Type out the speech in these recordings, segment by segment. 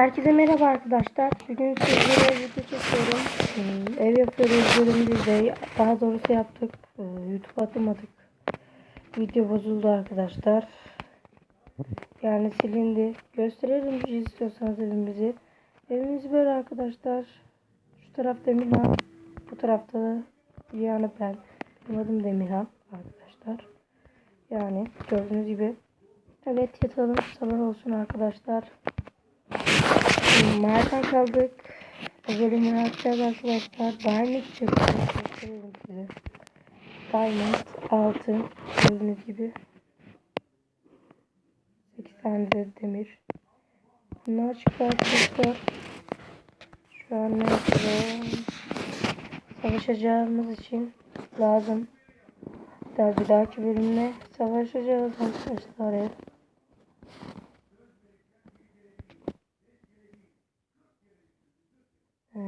Herkese merhaba arkadaşlar. Bugün sizlere video çekiyorum. Hmm, Ev yapıyoruz bölümümüzde. Daha doğrusu yaptık. Ee, YouTube atamadık. Video bozuldu arkadaşlar. Yani silindi. Gösterelim istiyorsanız evimizi. Evimiz böyle arkadaşlar. Şu tarafta Emirhan. Bu tarafta da yani ben. Benim adım da Emirhan arkadaşlar. Yani gördüğünüz gibi. Evet yatalım. Sabah olsun arkadaşlar. Nereden kaldık? Bu bölümü yapacağız arkadaşlar. Diamond çıktı. Gösteriyorum size. Diamond, altın. Gördüğünüz gibi. 8 tane de demir. Bunlar çıktı. Şu an ne yapalım? Savaşacağımız için lazım. Daha bir dahaki bölümde savaşacağız arkadaşlar. Evet. Ee,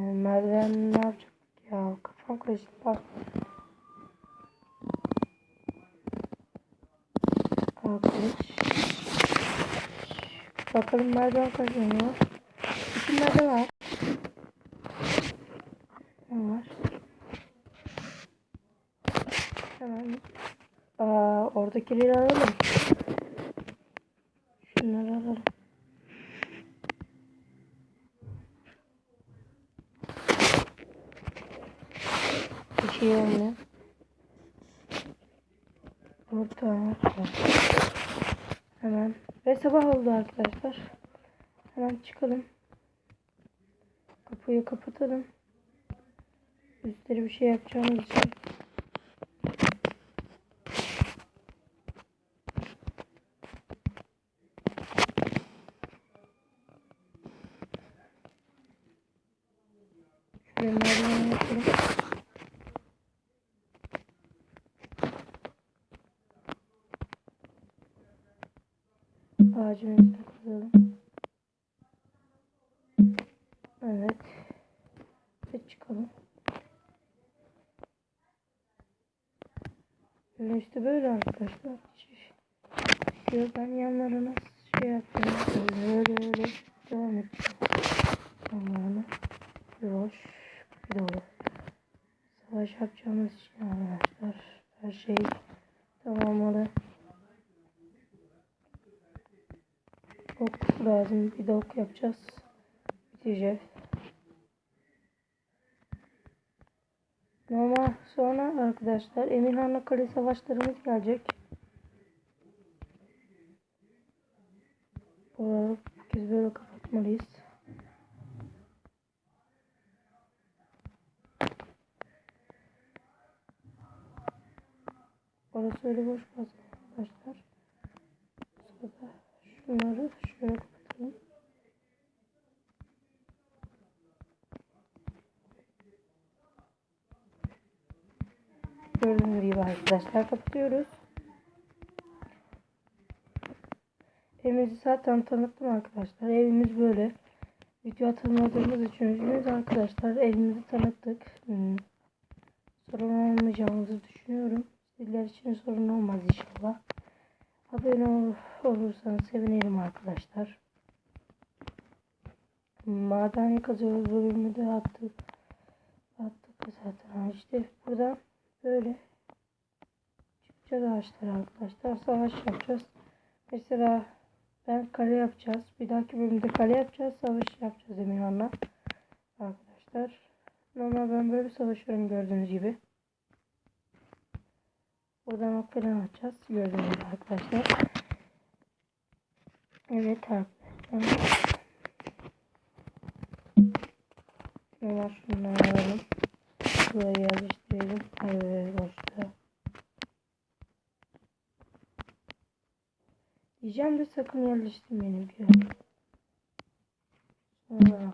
merdiven ne yapacak ya kafam karıştı bak. Kılıç. Bakalım merdiven kaç oynuyor. İki merdiven var. Ne var? Hemen. Aa, oradakileri alalım. Şunları alalım. Şey olmuyor. Burada var. Hemen. Ve sabah oldu arkadaşlar. Hemen çıkalım. Kapıyı kapatalım. Üstleri bir şey yapacağımız için. Şuraya merdiven yapalım. Ağacın üstüne. Evet. Ve çıkalım. Böyle işte böyle arkadaşlar. Şöyle ben yanlarına şey yapıyorum. Böyle öyle öyle devam edeceğim. Yanlarına. Boş. Bir doğru. Savaş yapacağımız için arkadaşlar. Her şey tamamladı. Lazım. Bir de ok yapacağız. Bitecek. Normal sonra arkadaşlar Emirhan'la kale savaşlarımız gelecek. Buraları bu kez böyle kapatmalıyız. Orası öyle boş kalsın arkadaşlar. Sonra şunları şöyle kapatalım. Gördüğünüz gibi arkadaşlar kapatıyoruz. Evimizi zaten tanıttım arkadaşlar. Evimiz böyle. Video atamadığımız için arkadaşlar. Evimizi tanıttık. Hmm. Sorun olmayacağımızı düşünüyorum. Sizler için sorun olmaz inşallah. Abone ol, olursanız sevinirim arkadaşlar. Maden kazıyoruz bölümü de attık. Attık zaten. İşte burada böyle çıkacağız ağaçlar arkadaşlar. Savaş yapacağız. Mesela ben kale yapacağız. Bir dahaki bölümde kale yapacağız. Savaş yapacağız Emirhan'la. Arkadaşlar. Normal ben böyle savaşıyorum gördüğünüz gibi. Buradan ok falan atacağız. Gördüğünüz gibi arkadaşlar. Evet arkadaşlar. Hemen şunları alalım. Buraya yerleştirelim. Evet boşta. Diyeceğim de sakın yerleştirmeyin diyor. Sonra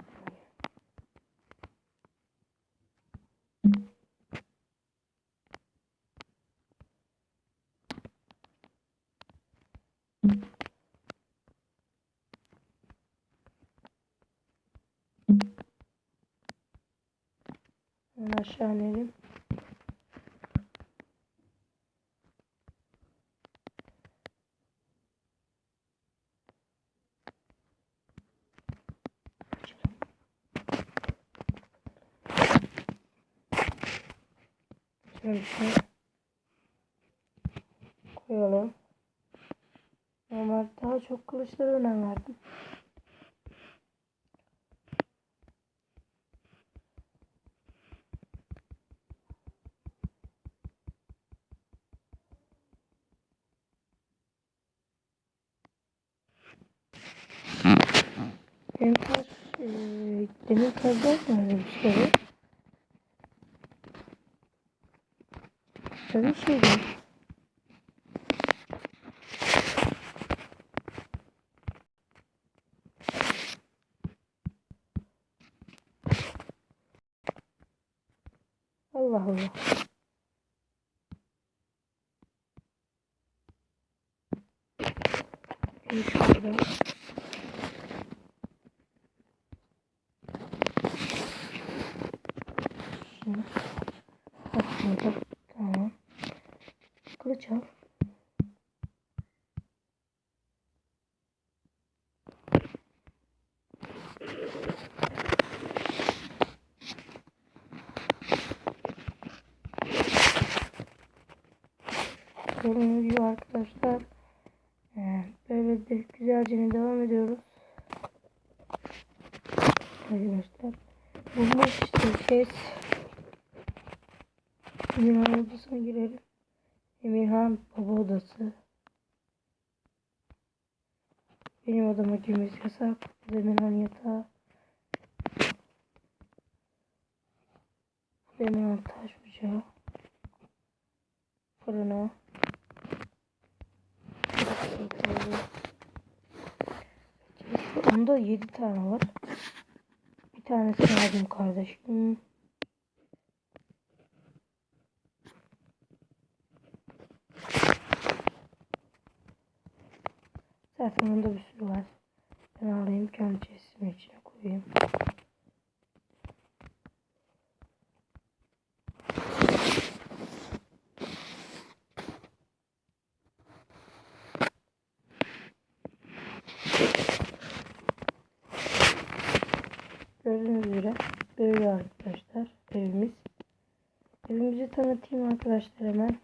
Hemen aşağı inelim. İçine koyalım. Normal daha çok kılıçlara önem verdim. Benim taş, eee demir kazlar nerede bir şey? Böyle bir şey. Allah Allah. Bir şurada. Şimdi atmadım. Tamam. Kılıç al. Gördüğünüz gibi arkadaşlar böyle de güzelce devam ediyoruz. Arkadaşlar bulmuş işte kes. Emirhan odasına girelim. Emirhan baba odası. Benim odama girmesi yasak. Emirhan yatağı. Emirhan taş ocağı. Fırını. Onda 7 tane var. Bir tanesini aldım kardeşim. Zaten onda bir sürü var. Ben alayım kendi chestimin içine koyayım. Gördüğünüz üzere böyle arkadaşlar evimiz. Evimizi tanıtayım arkadaşlar hemen.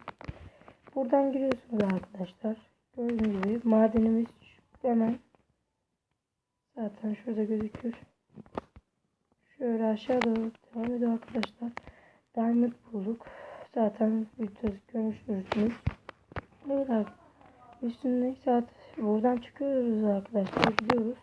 Buradan giriyorsunuz arkadaşlar. Gördüğünüz gibi madenimiz hemen zaten şurada gözüküyor. Şöyle aşağı doğru devam ediyor arkadaşlar. Diamond bulduk. Zaten videoda görmüşsünüz. Evet arkadaşlar. Üstünde saat buradan çıkıyoruz arkadaşlar. Gidiyoruz.